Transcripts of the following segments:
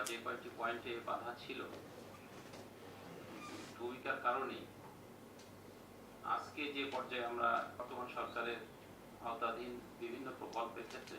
বা যে কয়েকটি পয়েন্টে বাধা ছিল। ভূমিকার কারণে আজকে যে পর্যায়ে আমরা বর্তমান সরকারের আওতাধীন বিভিন্ন প্রকল্পের ক্ষেত্রে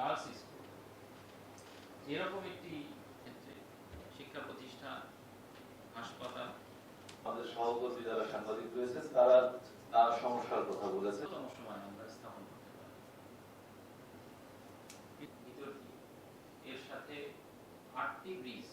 গার্লস স্কুল এরকম একটি ক্ষেত্রে শিক্ষা প্রতিষ্ঠান হাসপাতাল আমাদের সহকর্মী যারা সাংবাদিক রয়েছে তারা তার সমস্যার কথা বলেছে। সময় আমরা স্থাপন করতে পারি। এর সাথে আটটি ব্রিজ